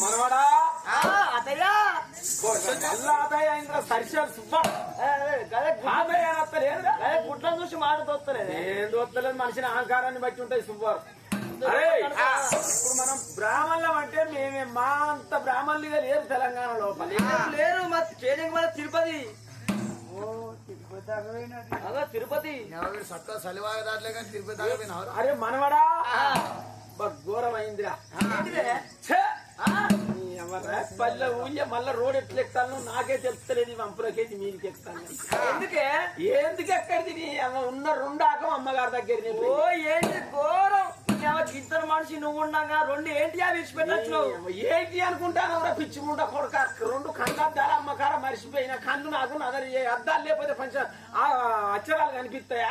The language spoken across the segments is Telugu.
మనవాడా? అతయ్యా సరిశాలు సుబ్బ. అనత్తలేదు గుడ్లను చూసి మాట్లాడుతోస్తలేదు ఏం దోత్తలేదు మనిషిని అహంకారాన్ని బట్టి ఉంటాయి సుబ్బారు ఇప్పుడు మనం బ్రాహ్మణులం అంటే మేమే మా అంత బ్రాహ్మణులుగా లేరు తెలంగాణ లోపల. లేరు మా తిరుపతి. అదో తిరుపతి. సత్తా సలివాగ దాంట్లో కానీ తిరుపతి దాకా అరే మనవడా. ఘోరమైందిరా. పల్లె ఊళ్ళో మళ్ళా రోడ్ ఎట్లా ఎక్కుతాను నాకే తెలుస్తలేదు వంపులకేసి మీరికి ఎక్కుతాను. ఎందుకే? ఎందుకు ఎక్కడిది అమ్మ? ఉన్న రెండు ఆకం అమ్మగారి దగ్గర ఓ ఏంటి ఘోరం? ఇద్దరు మనిషి నువ్వు ఉండగా రెండు ఏంటి అవి విడిచిపెట్టచ్చు ఏంటి అనుకుంటాను పిచ్చి ముండ కొడక. రెండు కళ్ళద్దాలు అమ్మకార మరిచిపోయిన. కన్ను నాకు నదరి అద్దాలు లేకపోతే పంచ అక్షరాలు కనిపిస్తాయా?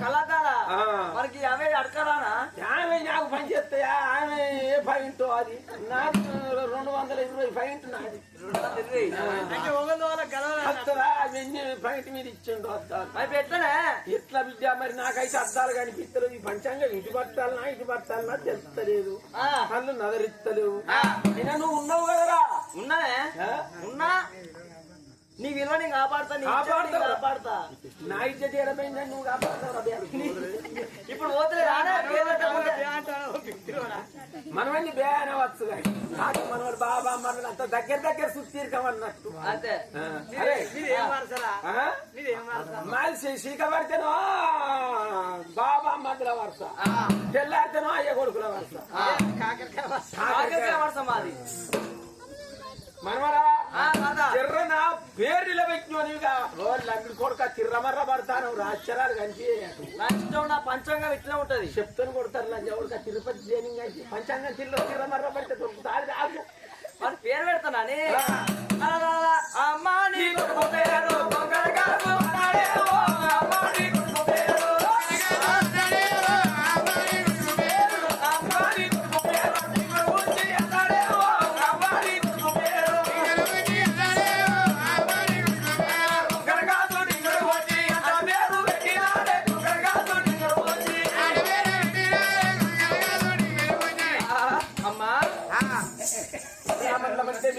కళాకారా. మనకి అవే అడకరానా? ఆమె నాకు పని చేస్తాయా? ఆమె ఏ పాయింట్ అది? నాకు రెండు వందల ఇరవై పాయింట్ నాది. పాయింట్ మీద ఇచ్చిండు అద్దాలు? అవి ఎట్లనే ఎట్లా విద్య? మరి నాకైతే అద్దాలు కనిపిస్తలేదు ఈ పంచాంగం ఇటు పట్టాలనా ఇటు పట్టాలనా తెలుస్తలేదు. కళ్ళు నదరిస్తలేవు అయినా నువ్వు ఉన్నావు కదరా? ఉన్నానే ఆ? ఉన్నా? నీ విలువ నేను కాపాడుతా. నీ ఇజ్జత్ నేను కాపాడుతావు. కాపాడుతా నా ఇజ్జత నువ్వు కాపాడుతావు. ఇప్పుడు పోతే రానే పేరు పెట్టకుండా. మనమని బే అనవచ్చు కానీ నాకు మనవాడు బాబా మనవాడు అంత దగ్గర దగ్గర సుత్తీర్కమన్నట్టు శీక పడితేనో బాబా మధ్యల వరుస. తెల్లారితేనో అయ్య కొడుకుల వరుస. కాకరకాయ వరుస. మాది. తాత. చిర్రన పేరు నిలబెట్టినోనివిగా అంగడి కొడుక తిర్రమర్ర పడతాను కనిపి నా ఇష్టం నా పంచాంగం ఇట్లా ఉంటది. చెప్తాను కొడతారు లంజ కొడుక తిరుపతి జైనింగ్ అంటే పంచాంగం తిల్లో తిర్రమర్ర పడితే కాదు. వాడి పేరు పెడతానని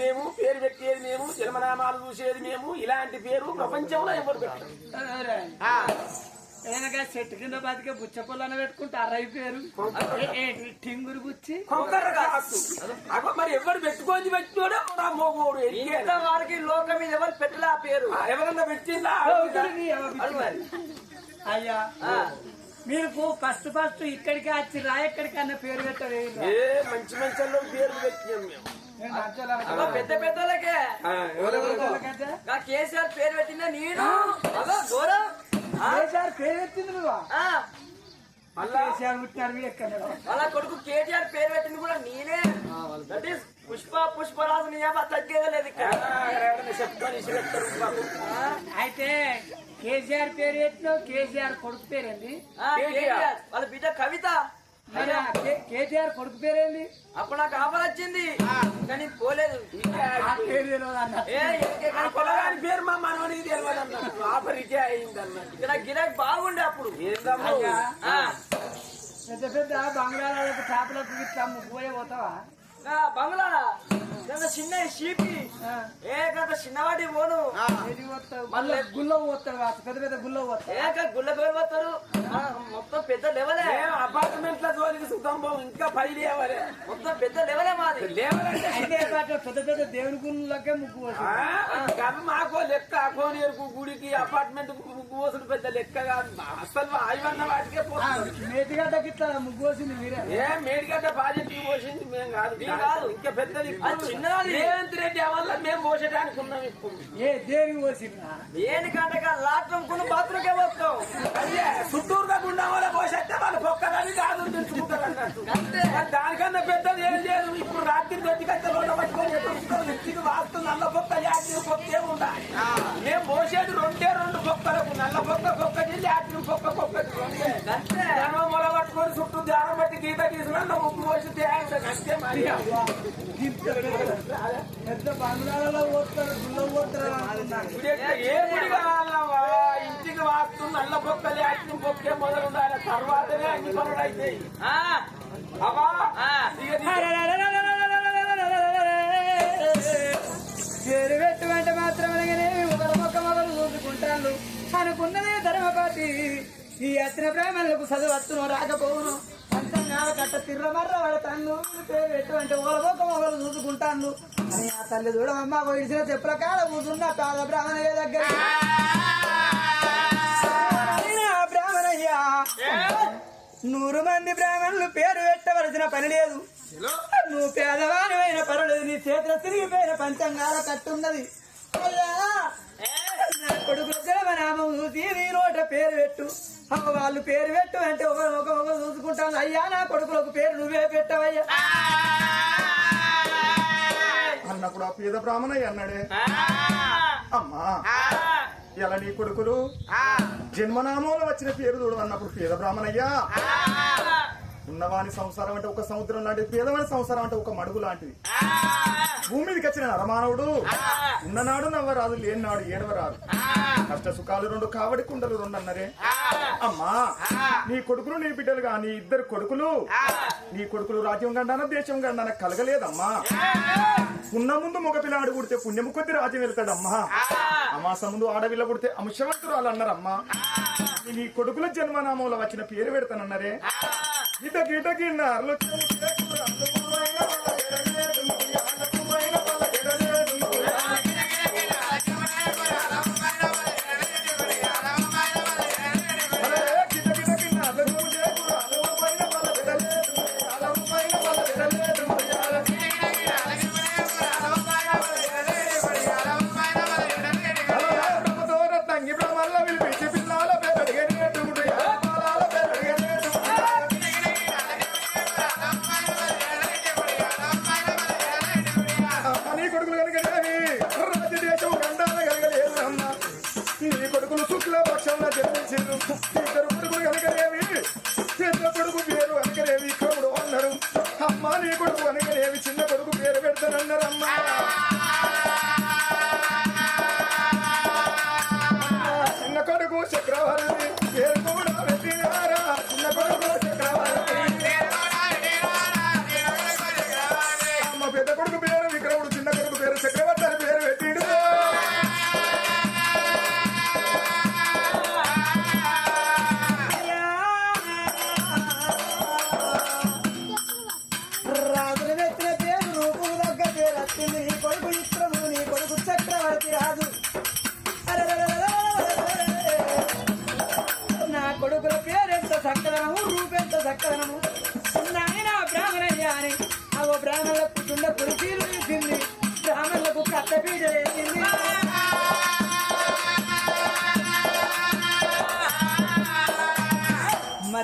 మేము పేరు పెట్టేది మేము జన్మనామాలు చూసేది మేము ఇలాంటి పేరు ప్రపంచంలో ఎవరు పెట్టరు. ఏదైనా చెట్టు కింద బతికే బుచ్చ పొలాన్ని పెట్టుకుంటే అరవై పేరు. టింగురు బుచ్చి? మరి ఎవరు పెట్టుకొని మోగోడు ఇంత వారికి లోకం మీద ఎవరు పెట్టలే ఆ పేరు? ఎవరన్నా పెట్టిందా? అయ్యా మీరు ఫస్ట్ ఫస్ట్ ఇక్కడికి వచ్చి రా ఎక్కడికి అన్న పేరు పెట్టరు ఏ మంచి మంచి పేరు పెట్టినాం మేము. పెద్ద పెద్దలకే. కేసీఆర్ పేరు పెట్టిందే నేను. ఆ, కేసీఆర్ పేరు పెట్టింది నువ్వు. వాళ్ళ కొడుకు కేటీఆర్ పేరు పెట్టింది కూడా నేనే. దట్ ఈస్ పుష్ప పుష్పరాజు నీ అబ్బా తగ్గేదే లేదు ఇక్కడ. ఎవరైనా చెప్తాను ఇసి పెడతారు బాబు. ఆ, అయితే కేసీఆర్ పేరు పెట్టినావు కేసీఆర్ కొడుకు ఆ, కేటీఆర్. వాళ్ళ బిడ్డ కవిత. మరి ఆ కే- కేసీఆర్ కొడుకు పేరేంది? అప్పుడు నాకు ఆఫర్ వచ్చింది. కానీ పోలేదు. పొలగాని పేరు మా మనవడికి తెలియదు అన్నట్టు ఆఫరికే అయింది అన్నట్టు ఇక్కడ గిరాక్ బాగుండే అప్పుడు. పెద్ద పెద్ద బంగాళాలకు చేపలకు ఇట్లా ముగ్గుపోయే పోతావా? బంగ్లా. గంత చిన్న షీపి. ఏ గంత చిన్నవాడి పోను మళ్ళీ- పోతావు కాదు పెద్ద పెద్ద గుల్ల పోతావు. ఏ గ- గుళ్ళ పేరు పోతారు? మొత్తం పెద్ద లెవలే. అపార్ట్మెంట్లో జోలికి సుఖం పోం ఇంకా పై లేవలే. మొత్తం పెద్ద లెవలే మాది. లేవలంటే పెద్ద పెద్ద దేవుని గుళ్ళకే ముగ్గు గమ్ మాకో లెక్క అకోనేరుకు గుడికి అపార్ట్మెంట్ ముగ్గు పోసుడు పెద్ద లెక్క కాదు. అసలు ఆయవన్న వాటికే పోతుంది మేతిగడ్డకి ఇట్లా ముగ్గు పోసింది మీరే. ఏ మేడిగడ్డ ప్రాజెక్ట్ పోసింది మేము కాదు. కాదు. ఇంకా పెద్దది చిన్నది. రేవంత్ రెడ్డి వల్ల మేము పోసేటానికి ఉన్నాం ఇప్పుడు. ఏ దేనికి పోసిందా దేనికంటే లాట్రూమ్ కొన్ని బాత్రూమ్కే పోతాం. అయ్యే చుట్టూరుగా గుండా వల్ల పోసేస్తే వాళ్ళు పొక్కదని కాదు తెలుసుకుంటారు అన్నట్టు. దానికన్నా పెద్దది ఏం లేదు. ఇప్పుడు రాత్రి దొడ్డికైతే రోడ్డు పట్టుకొని ఇంటికి వాస్తు నల్ల పొక్క యాత్రి పొక్క ఉండాలి? మేము పోసేది రెండే రెండు పొక్కలకు. నల్ల పొక్క పొక్కటి యాత్రి పొక్క పొక్కటి రెండే. పట్టుకొని చుట్టూ దారం బట్టి గీత గీసిన ఉప్పు పోసి మరి పెద్ద బంగాళాలో పోతారు గుళ్ళ ఇంటికి వాస్తు నల్ల బొక్క లేచిన బొక్కే మొదలు ఉండాలి తర్వాతనే అన్ని పనులు అవుతాయి ఆ, అవా పేరు పెట్టుమంటే మాత్రం ఒకరి మొక్క మొదలు చూసుకుంటాను అనుకున్నదే ధర్మపాటి ఈ అచ్చిన బ్రాహ్మణులకు చదువు వస్తును రాకపోవును అంతంగా కట్ట తిర్రమర్ర పడతాను పేరు పెట్టుమంటే ఒకరి మొక్క చూసుకుంటాను అని ఆ తల్లి చూడమమ్మ వయసిన చెప్పుల కాడ కూర్చున్న పేద బ్రాహ్మణయ్య దగ్గర బ్రాహ్మణయ్య బ్రాహ్మణయ్యా? నూరు మంది బ్రాహ్మణులు పేరు పెట్టవలసిన పని లేదు. నువ్వు పేదవానివైన పర్వాలేదు నీ చేతిలో తిరిగిపోయిన పంచంగాల కట్టున్నది. అయ్యా, పేరు పెట్టు. అమ్మ వాళ్ళు పేరు పెట్టు అంటే ఒక చూసుకుంటాను. అయ్యా నా కొడుకులకు పేరు నువ్వే పెట్టవయ్యా. అన్నప్పుడు ఆ పేద బ్రాహ్మణయ్య అన్నాడే. అమ్మా ఇలా నీ కొడుకులు? జన్మనామంలో వచ్చిన పేరు చూడు అన్నప్పుడు పేద బ్రాహ్మణయ్యా. ఉన్నవాని సంసారం అంటే ఒక సముద్రం లాంటిది పేదవాని సంసారం అంటే ఒక మడుగు లాంటిది. భూమి మీదకి వచ్చిన నరమానవుడు ఉన్ననాడు నవ్వరాదు లేనినాడు ఏడవరాదు. కష్ట సుఖాలు రెండు కావడి కుండలు రెండు అన్నరే. అమ్మా నీ కొడుకులు నీ బిడ్డలుగా నీ ఇద్దరు కొడుకులు. నీ కొడుకులు రాజ్యం గండాన దేశం గండాన కలగలేదమ్మా. ఉన్న ముందు మగ పిల్లాడు కుడితే పుణ్యము కొద్ది రాజ్యం వెళ్తాడమ్మా. అమాస ముందు ఆడవిల్ల కుడితే అంశవంతురాలు అన్నారమ్మా నీ కొడుకుల జన్మనామంలో వచ్చిన పేరు పెడతానన్నారే. గీత గీత గిన్నారులు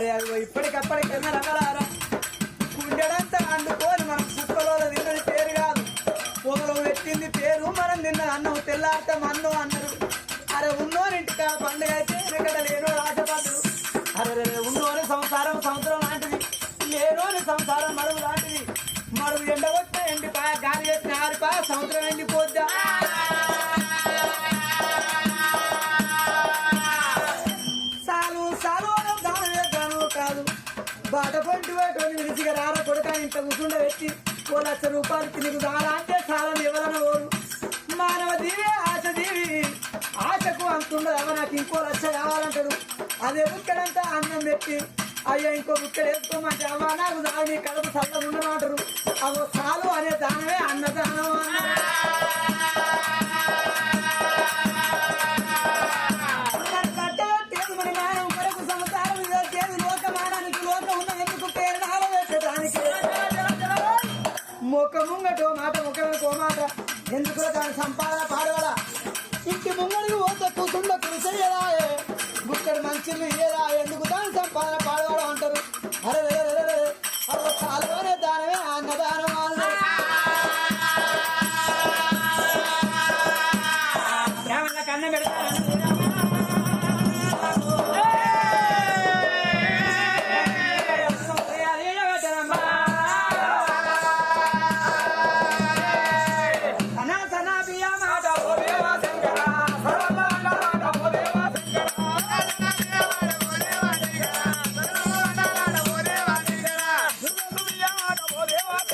మరి అవి ఇప్పటికప్పటికన్నా రకరారా గుండెడంతా అందుకోని మనం కుక్కలో తిన్నది పేరు కాదు. పొగలో పెట్టింది పేరు మనం నిన్న అన్నం తెల్లార్థం అన్నం అన్నారు. అరే ఉన్నోరింటికి ఆ పండుగ అయితే వెనకట లేనో ఇంత కూర్చుండ పెట్టి ఓ లక్ష రూపాయలు నీకు చాలా అంటే చాలా ఎవరన్నా ఓరు మానవ దీవే ఆశ దీవి ఆశకు అంతుండదు అవ నాకు ఇంకో లక్ష కావాలంటాడు. అదే బుక్కడంతా అన్నం పెట్టి అయ్యో ఇంకో బుక్కడ వేసుకోమంటే అవ్వ నాకు దాని కడుపు సల్లం ఉండమంటారు. అవో సాలు అనే దానమే అన్నదానం అన్నారు కూడా దాని సంపాదన పాడగల ఇంటి ముంగడికి పోతే కూసుండ కురిసేయరాయే గుక్కడి మంచి ఇయ్యరా.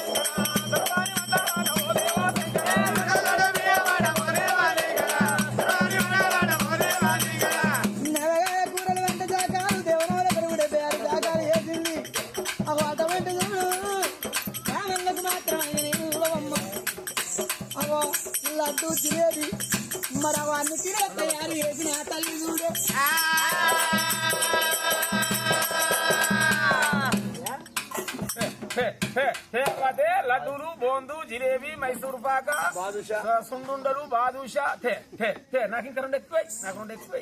Thank you. లడ్డూలు బోందు జిలేబీ మైసూర్ పాక సుండుండలు బాదుషా. తే తే తే నాకు ఇంకా రెండు ఎక్కువ నాకు రెండు ఎక్కువ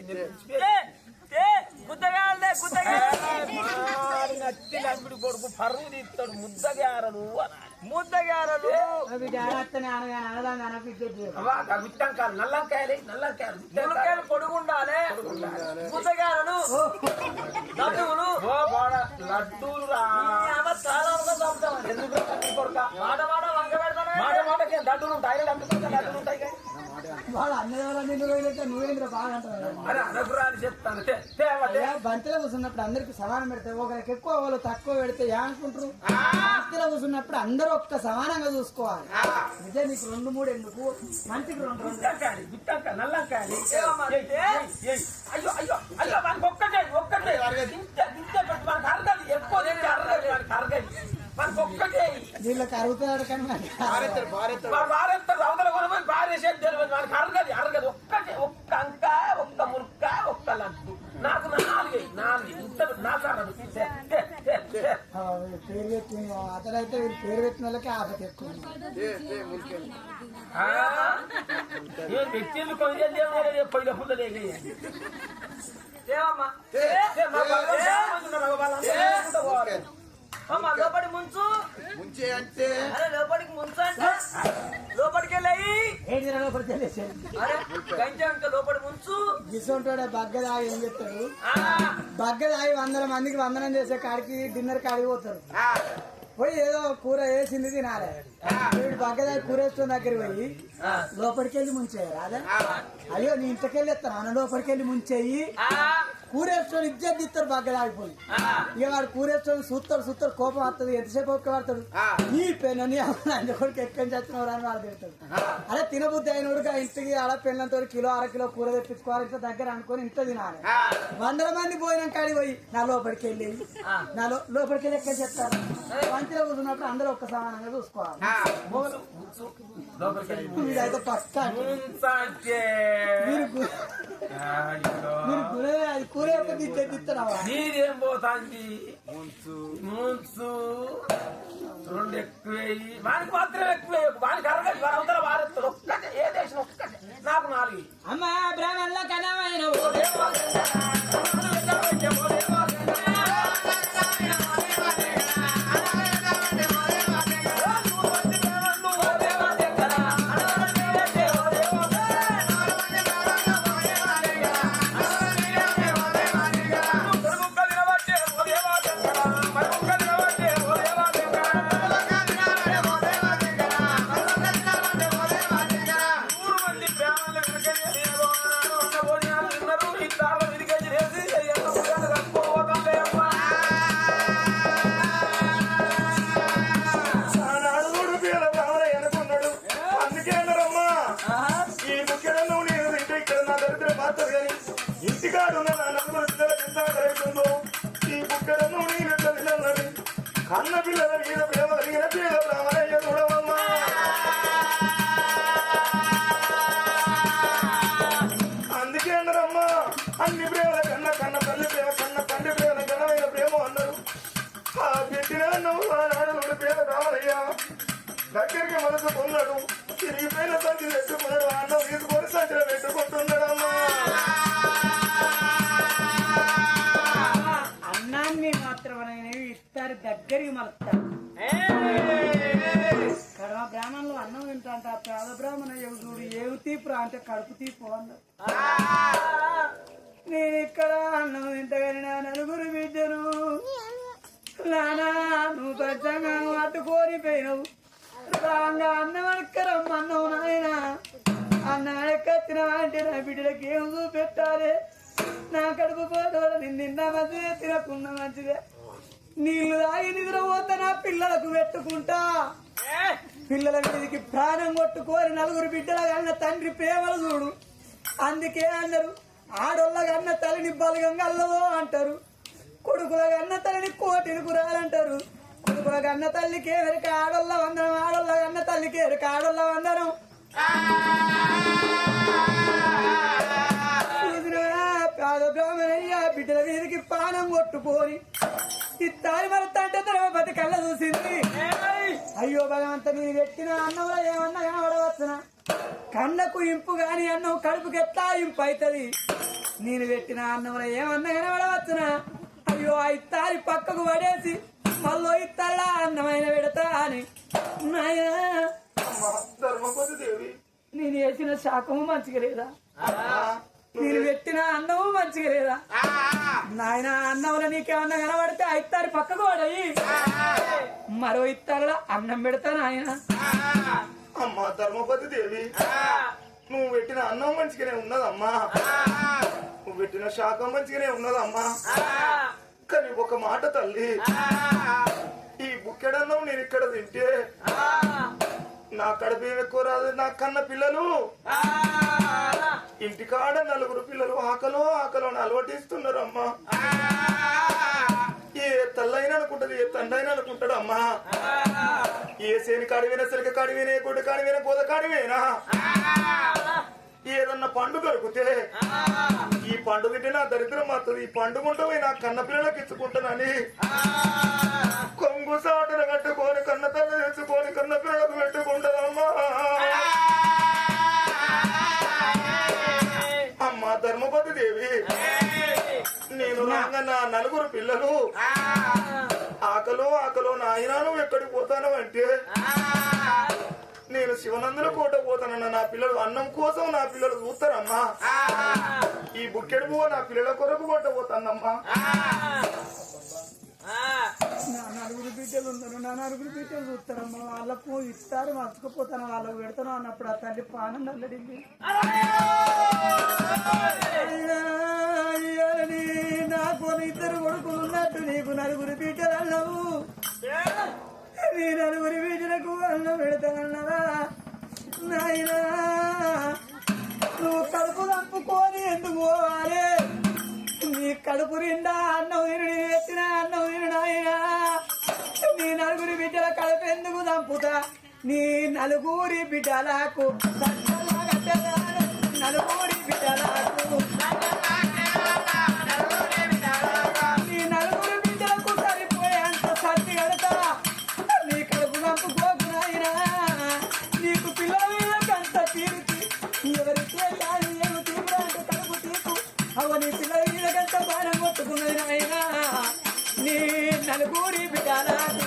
నచ్చి లంబిడి కొడుకు పరువు తీస్తాడు ముద్దగారలు ముద్దగారలు నల్లంకాయలు నల్లంకాయలు పొడుగుండాలి. ముద్దగారలు లడ్డువులు ఓ. బాడ లడ్డూలు. ఎందుకు? మాట మాట వంక పెడతానే. మాట మాటకి? లడ్డూలు ఉంటాయి లడ్డూలు లడ్డూలు ఉంటాయి. కదా. వాళ్ళు అన్ని వాళ్ళ నిన్ను రోజులైతే నువ్వేంద్ర బాగా అంటారు బంతిలో కూర్చున్నప్పుడు అందరికి సమానం పెడితే ఒకరికి ఎక్కువ వాళ్ళు తక్కువ పెడితే ఏమనుకుంటారు బంతిలో కూర్చున్నప్పుడు అందరూ ఒక్క సమానంగా చూసుకోవాలి. నిజం నీకు రెండు మూడు ఎందుకు? మంచికి రెండు రెండు. ఏయ్. అయ్యో మనకు ఒక్కటే ఒక్కటే. ఎక్కువ మనకు ఒక్కటే. వీళ్ళకి అరుగుతాడు కానీ వాడు వారెత్తాడు అవతల కొనమని పారేసేది తెలియదు మనకు అరగదు అరగదు ఒక్కటే ఒక్క అంక ఒక్క మురుక్క ఒక్క లడ్డు నాకు నాలుగు నాలుగు ఇంత నాలుగు తే, తే, తే, తే. ఆ, పేరు పెట్టిన అతడైతే వీళ్ళు పేరు పెట్టిన వాళ్ళకి ఆపత ఎక్కువ ఉంది. ఏ ఏ మురికెళ్ళి ఆ? ఏం పెట్టింది కొంచెం దేవుడు పొయ్యిల పుల్ల ఏమమ్మా అమ్మ లోపలికి ముంచు ముంచే అంటే అరే లోపలికి ముంచు అంటే లోపలికి వెళ్ళయి వెళ్ళేసేది అరే గంజంక లోపలి ముంచు గిసొంటాడు బగ్గ దాగి ఏం చెప్తాడు? బగ్గ దాగి వందల మందికి వందనం చేసే కాడికి డిన్నర్ కాడికి పోతారు. పోయి ఏదో కూర వేసింది తినాలి. వీడు బగ్గ దాగి కూర వేస్తున్న దగ్గర పోయి లోపలికి వెళ్ళి ముంచేయాలి. అదే? అయ్యో నీ ఇంటికెళ్ళి ఎత్తాను. అన్న లోపలికి వెళ్ళి ముంచేయి కూరేసుకొని ఇజ్జత్ ఇస్తారు బగ్గ దాగిపోయి ఆ. ఇక వాడు కూరేసుకొని చూస్తాడు చూస్తాడు కోపం వస్తుంది ఎంతసేపు ఒక్క పడతాడు? నీ పెన్ను నీ అందుకొడికి ఎక్కడి నుంచి వచ్చినవాడు అని వాడు తిడతాడు. అరే తినబుద్ధి అయినోడు ఇంటికి ఆడ పెళ్ళంతో కిలో అర కిలో కూర తెప్పించుకోవాలి ఇంత దగ్గర అనుకొని ఇంత తినాలి. వందల మంది పోయిన కాడికి పోయి నా లోపలికి వెళ్ళి నా లోపలికి వెళ్ళి ఎక్కడ చెప్తారు? మంచిలో కూర్చున్నప్పుడు అందరూ ఒక్క సమానంగా చూసుకోవాలి. ఇదైతే పక్క. మీరు గురే అది నీదేం పోతాంది? మున్సు రెండు ఎక్కువేయి వానికి మాత్రం ఎక్కువే. వానికి అరగదు వాడు అవతల వారెత్తాడు. ఒక్కటే ఏ దేశం ఒక్కటే. నాకు నాలుగు. అమ్మ బ్రాహ్మణుల కనమైన కన్న పిల్లల మీద ప్రేమ కలిగిన పేద బ్రాహ్మణయ్య చూడవమ్మా అందుకే అన్నారమ్మా అన్ని ప్రేమల కన్న కన్న తల్లి ప్రేమ కన్న తండ్రి ప్రేమ ఘనమైన ప్రేమ అన్నారు. ఆ పెట్టిన నువ్వు ఆనాడు పేద రావాలయ్యా దగ్గరికి మనసు పొందాడు తిరిగిపోయిన సంచి పెట్టుకున్నాడు అన్నం తీసుకొని సంచిలో పెట్టుకుంటున్నాడమ్మా. అన్నాన్ని మాత్రమే ఇస్తారు దగ్గరికి మలుస్తారు. కడమ బ్రాహ్మణులు అన్నం తింటాంట పేద బ్రాహ్మణ చూడు ఏమి తీపురా అంటే కడుపు తీపు అన్నారు నేను ఇక్కడ అన్నం తింటగానే నా నలుగురు బిడ్డను నానా నువ్వు పెద్దగా అడ్డుకోరిపోయినావు రాంగా అన్నం అడక్కరమ్మన్నావు నాయన. అన్నం అడక్కచ్చినవా అంటే నా బిడ్డలకి ఏం చూపెట్టాలి? నా కడుపు పోతే నిన్ను నిన్న మంచిదే తినకున్న మంచిదే. నీళ్ళు తాగి నిద్రపోతే నా పిల్లలకు పెట్టుకుంటా. పిల్లల మీదకి ప్రాణం కొట్టుకోరి నలుగురు బిడ్డల కన్న తండ్రి ప్రేమలు చూడు. అందుకే అన్నారు ఆడోళ్ళ కన్న తల్లిని బలగంగా అల్లవో అంటారు. కొడుకుల కన్న తల్లిని కోటిని కురాలంటారు కొడుకుల కన్న తల్లికి ఎరక ఆడోళ్ళ వందనం ఆడోళ్ళ కన్న తల్లికి ఎరక ఆడోళ్ళ వందనం. పేద బ్రాహ్మణయ్య బిడ్డల వీరికి పానం కొట్టుకోని. ఇత్తారి మరతంటే ద్రౌపది కళ్ళ చూసింది. అయ్యో భగవంత మీరు పెట్టిన అన్నంలో ఏమన్నా కనబడవచ్చునా? కన్నకు ఇంపు గాని అన్నం కడుపుకి ఎట్లా ఇంపు అవుతుంది నేను పెట్టిన అన్నంలో ఏమన్నా కనబడవచ్చునా? అయ్యో ఆ ఇత్తారి పక్కకు పడేసి మళ్ళీ ఇత్తల్లా అన్నమైన పెడతా అని నేను వేసిన శాఖము మంచిగా లేదా? నేను పెట్టిన అన్నము మంచిగా లేదా? నాయన అన్నంలో నీకేమన్నా కనబడితే అయితారు పక్కకు పడయి. మరో ఇత్తారులో అన్నం పెడతా నాయన. అమ్మా ధర్మపతి దేవి. నువ్వు పెట్టిన అన్నం మంచిగానే ఉన్నదమ్మా. నువ్వు పెట్టిన శాఖం మంచిగానే ఉన్నదమ్మా. కానీ ఒక మాట తల్లి. ఈ బుక్కెడన్నం నేను ఇక్కడ తింటే నా కడుపు ఏం ఎక్కువ రాదు నా కన్న పిల్లలు? ఇంటికాడ నలుగురు పిల్లలు ఆకలో ఆకలో అలవాటిస్తున్నారు అమ్మా ఏ తల్లైనా అనుకుంటది ఏ తండ్రైనా అనుకుంటాడు అమ్మా. ఏ సేని కాడివేనా సిలక కాడివేనా ఏ గుడ్డ కాడివేనా గోద కాడివేనా ఏదన్నా పండు దొరికితే ఈ పండు తింటే నా దరిద్రం మాత్రం ఈ పండు ఉంటే నా కన్న పిల్లలకు ఇచ్చుకుంటానని కొంగు కట్టుకొని కన్న తల్లి తెచ్చుకొని కన్న పిల్లలకు పెట్టుకుంటానమ్మా అమ్మా ధర్మపతి దేవి నేను నా నలుగురు పిల్లలు. ఆకలో ఆకలో నాయనా నువ్వు ఎక్కడికి పోతాను అంటే నేను శివనందుల కోట పోతానన్న నా పిల్లలు అన్నం కోసం నా పిల్లలు చూస్తారమ్మా. ఈ బుక్కెడు పువ్వు నా పిల్లల కొరకు కొట్టబోతానమ్మా నా నలుగురు బిడ్డలు ఉన్నారు. నా నలుగురు బిడ్డలు చూస్తారమ్మా. వాళ్ళకు ఇస్తారు మర్చుకుపోతాను వాళ్ళకు పెడతాను అన్నప్పుడు ఆ తల్లి పానం నల్లడింది. ఇయ్యాలని నాకు ఇద్దరు కొడుకులు ఉన్నట్టు నీకు నలుగురు బిడ్డలు అన్నావు నీ నలుగురి బిడ్డలకు అన్నం పెడతానన్నదా నలుగురి బిడ్డలకు నలుగురి బిడ్డలకు నీ నలుగురు బిడ్డలకు సరిపోయేంత సర్ది కడతా నీ కడుపు నీకు పిల్లల తీరుతి ఎవరికే ఏమి తీవ్ర అంటే కడుపు తీపు అవ నీ భారం కొట్టుకున్నది నాయనా. నీ నలుగురి బిడ్డలకు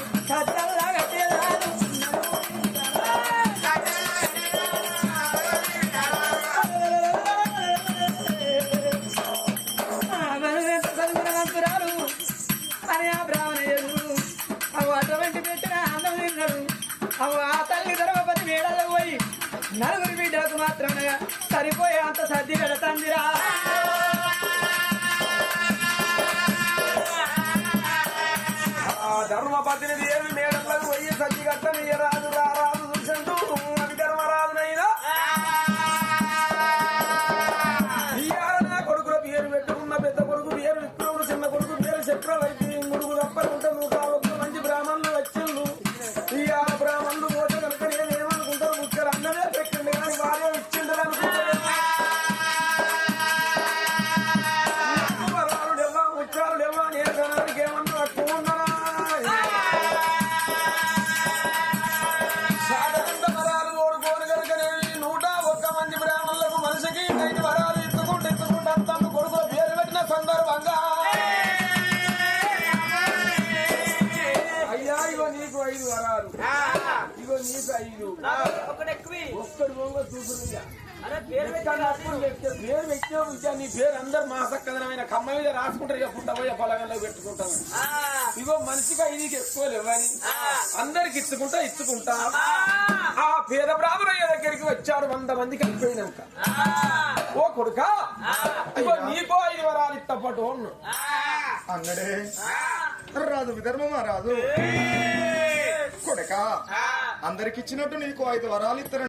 నీకు ఐదు. ఒక్కడు పేరు పెట్టిన విద్య నీ పేరు అందరు మాసక్కదనమైన కమ్మ మీద రాసుకుంటారు ఇక పుట్ట పోయి పొలంలో పెట్టుకుంటాను. ఇగో మనిషికి ఐదుకి ఎక్కువ లేవని అందరికి ఇచ్చుకుంటా ఇచ్చుకుంటా. ఆ. పేద బ్రాహ్మణయ్య దగ్గరికి వచ్చాడు వంద మందికి అయిపోయినాక. ఓ కొడుక ఇగో నీకో ఐదు వరాలు అన్ను. అన్నడే. రాదు విధర్మమా రాదు కొడక. అందరికి ఇచ్చినట్టు నీకు ఐదు వరాలు ఇస్తారు